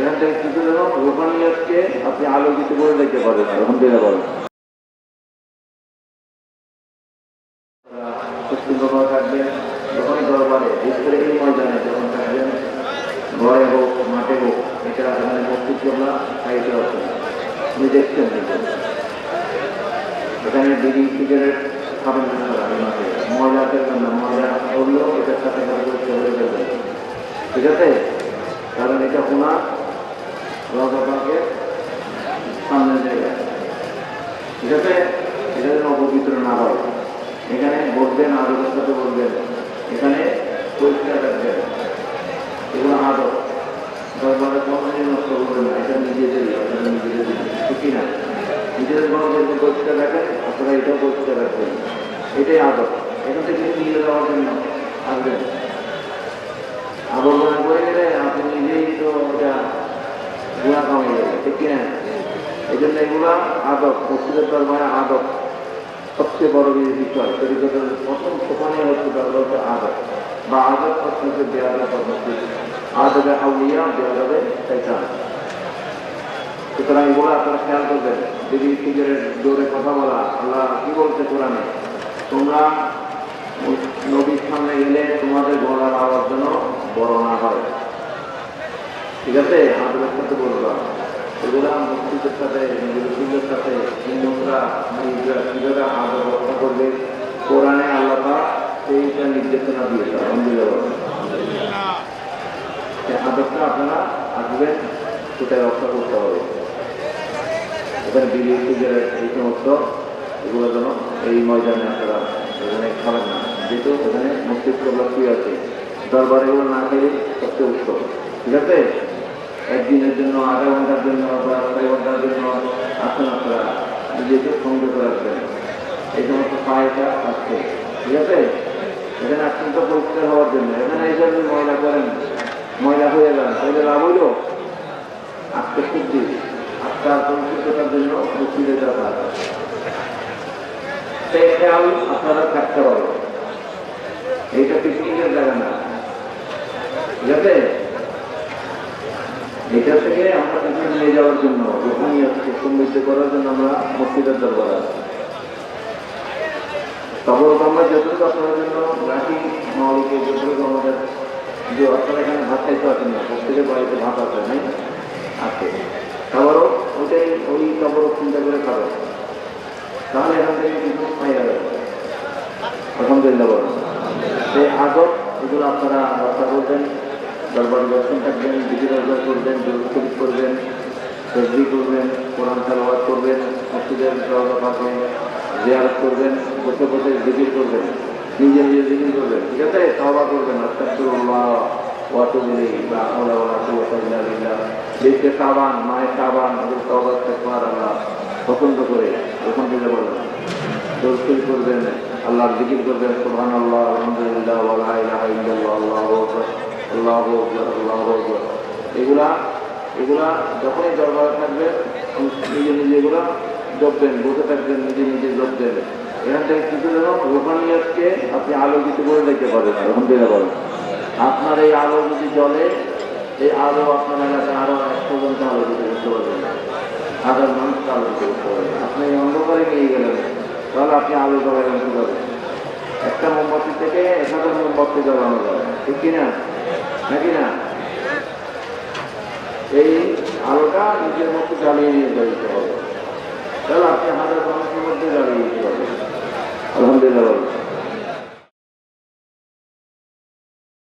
এখান থেকে কিছু রোহানিয়াতকে আপনি আলোকিত করে দেখতে পারেন আলহামদুলিল্লাহ বলেন সুস্থভাবে থাকবেন ঘরে মাঠে এটা এখানে মসজিদ জমা খাইতে হচ্ছে আপনি এখানে বিড়ি, সিগারেট খাবেন না করলেও এটার সাথে ঠিক আছে? ঠিক এটা যেন অপবিত্র না হয়। এখানে বলবেন আদরের সাথে বলবেন। এখানে পরিষ্কার রাখবেন। এগুলো আদর দরবারে কোনোদিন নষ্ট করবেন না। এটা নিজেদেরই আপনারা নিজেদের ঠিক না? নিজেদের যেরকম পরিষ্কার রাখেন, আপনারা এটাও পরিষ্কার রাখবেন। এটাই আদর এখান থেকে নিয়ে যাওয়ার জন্য আসবেন আবর্জনা করে গেলে আপনি নিজেই তো এটা গুণা কমে যাবে ঠিক কিনা এই জন্য এগুলা আদব, মসজিদের দরবারে আদব সবচেয়ে বড় বিষয়। শরীরের প্রথম সোপানে হচ্ছে দরবার হচ্ছে আদব। বা আদব হচ্ছে বেয়াদব পদ্ধতি। আদবে আউলিয়া বেয়াদবে শৈতান সুতরাং এগুলো আপনারা খেয়াল করবেন। যদি সিগারেট জোরে কথা বলা, আল্লাহ কি বলছে কোরআনে? তোমরা নদীর সামনে গেলে তোমাদের গলার আওয়াজ যেন বড় না হয়। ঠিক আছে? আদরের সাথে বলবা। এগুলা মসজিদের সাথে রসুলের সাথে হিন্দুরা নিজেরা আদর রক্ষা করবে? কোরআনে পাক সেইটা নির্দেশনা দিয়েছে, আলহামদুলিল্লাহ। আদরটা আপনারা আসবেন সেটা রক্ষা করতে হবে। এখানে সিগারেট এই সমস্ত এগুলো যেন এই ময়দানে আপনারা এখানে খাবেন না। যেহেতু এখানে কবলা শুয়ে আছে, দরবারে এগুলো না খেলে সবচেয়ে উৎসব ঠিক আছে? একদিনের জন্য আধা ঘণ্টার জন্য বা ছয় ঘণ্টার জন্য আসেন আপনারা। নিজেকে সংযত রাখবেন এই সমস্ত পায়টা আসছে ঠিক আছে? এখানে আসছেন তো পরিষ্কার হওয়ার জন্য। এখানে এই জন্য ময়লা করেন। ময়লা হয়ে যান তাহলে লাভ হইল? আজকে শুদ্ধি আত্মার পরিশুদ্ধতার জন্য মসজিদে যাওয়া সেই খেয়াল আপনারা থাকতে হবে। এইটা পিকনিকের জায়গা না। ঠিক আছে? এটা থেকে আমরা কিছু নিয়ে যাওয়ার জন্য রুহানিয়াতকে সমৃদ্ধ করার জন্য আমরা মসজিদের দরবার আছি। তবে আমরা যতটুকু আপনাদের জন্য রাখি মাওলিকে যতটুকু আমাদের যে আপনারা এখানে ভাত খাইতে পারছেন না, প্রত্যেকের বাড়িতে ভাত আছে, নাই? আছে। খাবারও ওইটাই, ওই খাবারও চিন্তা করে খাবে। তাহলে এখান থেকে কিছু পাই যাবে আলহামদুলিল্লাহ সেই আদব এগুলো আপনারা রক্ষা করবেন দরবার দর্শন থাকবেন বিধি দরবার করবেন, দুরুদ করবেন তসবি করবেন, কোরআন তালাবাদ করবেন, মসজিদের পাশে জিয়ারত করবেন বসে বসে জিকির করবেন, নিজে নিজে জিকির করবেন, ঠিক আছে? তবা করবেন দেখতে সাবান মায়ের সাবান আল্লাহ। পছন্দ করে দিলে বলেন। দর্শন করবেন, আল্লাহর জিকির করবেন সুবহান আল্লাহ আল্লাহু আল্লাহু এগুলা এগুলা যখনই দরবারে থাকবে, নিজে নিজে এগুলা জপবেন বসে থাকবেন, নিজে নিজে জপবেন এখান থেকে কিছু যেন রোহানিয়াতকে আপনি আলোকিত করে দেখতে পারেন, আলহামদুলিল্লাহ। বলেন আপনার এই আলো যদি জলে এই আলো আপনার এলাকায় আরও এক পর্যন্ত আলোকিত করতে পারবেন। হাজার মানুষকে আলোকিত করতে পারবেন। আপনি এই অন্ধকারে নিয়ে গেলেন, তাহলে আপনি আলো জ্বলাবেন কীভাবে? একটা মোমবাতি থেকে এক হাজার মোমবাতি জ্বলানো যায়। ঠিক কিনা? নাকি না? এই আলোটা নিজের মতো জ্বালিয়ে নিয়ে যেতে হবে। তাহলে আপনি হাজার মানুষের মধ্যে জ্বালিয়ে নিতে পারবেন। আলহামদুলিল্লাহ।